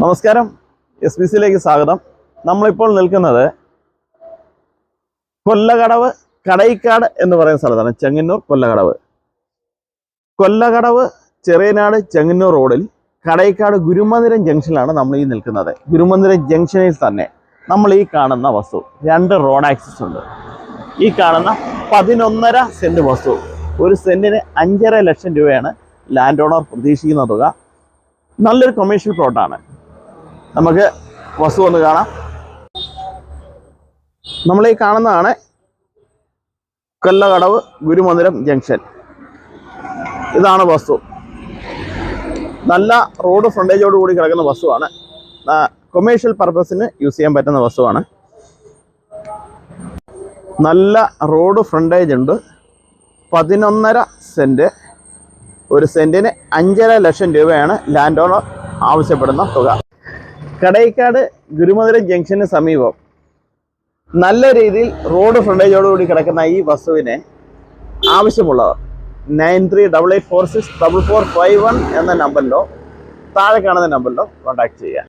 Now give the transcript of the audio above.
നമസ്കാരം. S B സിയിലേക്ക് സ്വാഗതം. നമ്മളിപ്പോൾ നിൽക്കുന്നത് കൊല്ലകടവ് കടയിക്കാട് എന്ന് പറയുന്ന സ്ഥലത്താണ് ചെങ്ങന്നൂർ കൊല്ലകടവ്. കൊല്ലകടവ് ചെറിയനാട് ചെങ്ങന്നൂർ റോഡിൽ കടയിക്കാട് ഗുരുമന്ദിരം ജംഗ്ഷനിലാണ് നമ്മൾ ഈ നിൽക്കുന്നത്. ഗുരുമന്ദിരം ജംഗ്ഷനിൽ തന്നെ നമ്മൾ ഈ കാണുന്ന വസ്തു രണ്ട് റോഡ് ആക്സസ് ഉണ്ട്. ഈ കാണുന്ന പതിനൊന്നര സെന്റ് വസ്തു ഒരു സെന്റിന് അഞ്ചര ലക്ഷം രൂപയാണ് ലാൻഡ് ഓണർ പ്രതീക്ഷിക്കുന്ന തുക. നല്ലൊരു കൊമേഴ്ഷ്യൽ പ്ലോട്ടാണ് നമുക്ക് വസ്തു ഒന്ന് കാണാം. നമ്മൾ ഈ കാണുന്നതാണ് കൊല്ലകടവ് ഗുരുമന്ദിരം ജംഗ്ഷൻ. ഇതാണ് വസ്തു. നല്ല റോഡ് ഫ്രണ്ടേജോട് കൂടി കിടക്കുന്ന വസ്തുവാണ്. കൊമേഴ്ഷ്യൽ പർപ്പസിന് യൂസ് ചെയ്യാൻ പറ്റുന്ന വസ്തുവാണ്. നല്ല റോഡ് ഫ്രണ്ടേജ് ഉണ്ട്. പതിനൊന്നര സെന്റ് ഒരു സെന്റിന് അഞ്ചര ലക്ഷം രൂപയാണ് ലാൻഡ് ഓണർ ആവശ്യപ്പെടുന്ന തുക. കടയിക്കാട് ഗുരുമധുര ജംഗ്ഷന് സമീപം നല്ല രീതിയിൽ റോഡ് ഫ്രണ്ടേജോടുകൂടി കിടക്കുന്ന ഈ വസ്തുവിനെ ആവശ്യമുള്ളവർ nine three double eight four six double four five one എന്ന നമ്പറിലോ താഴെ കാണുന്ന നമ്പറിലോ കോൺടാക്ട് ചെയ്യുക.